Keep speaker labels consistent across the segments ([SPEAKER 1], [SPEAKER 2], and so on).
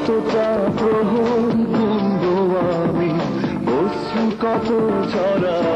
[SPEAKER 1] কতটা প্রহর গুনব আমি অশ্রু কত ছড়াবো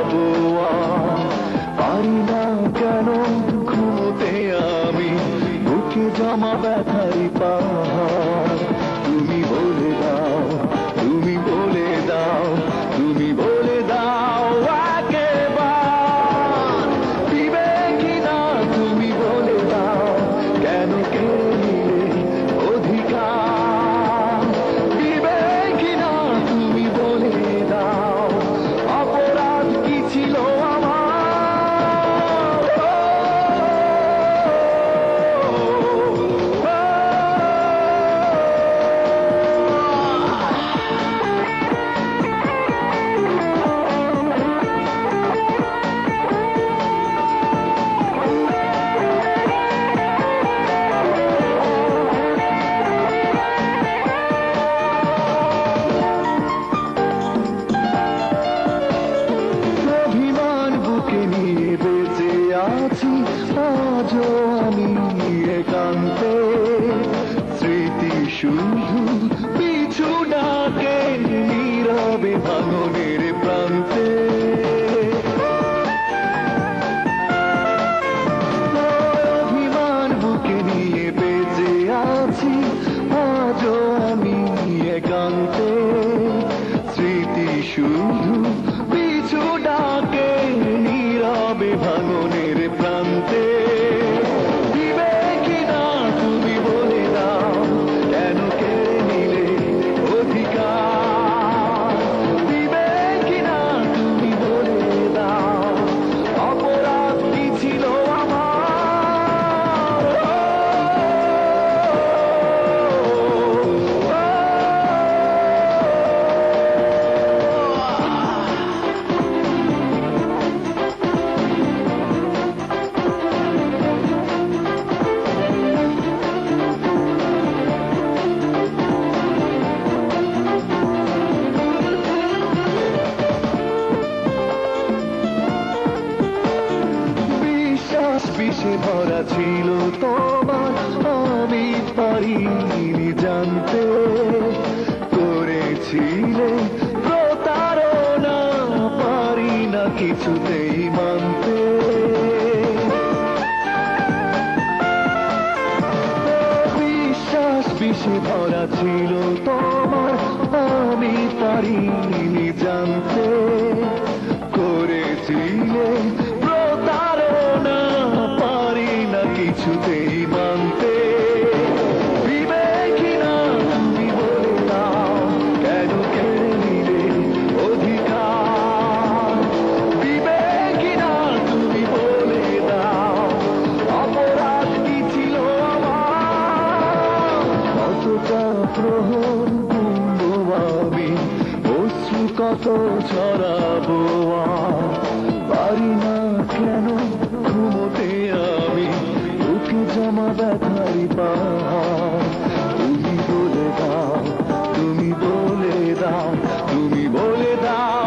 [SPEAKER 1] বুকে নিয়ে বেঁচে আছি, আজও আমি একান্তে। স্মৃতি শুধু পিছু ডাকে, নীরবে ভাঙনের প্রান্তে। অভিমান বুকে নিয়ে বেঁচে আছি, আজও আমি একান্তে। স্মৃতি ভরা ছিল তোমার আমি পারিনি জানতে। করেছিলে প্রতারণা, পারি না কিছুতেই মানতে। বিশ্বাস বিষে ভরা ছিল তোমার আমি পারিনি জানতে। করেছিলে কত ছড়াবো পারি না কেন, ঘুমোতে আমি, বুকে জমা ব্যথারি পা তুমি বলে দাও, তুমি বলে দাও, তুমি বলে দাও।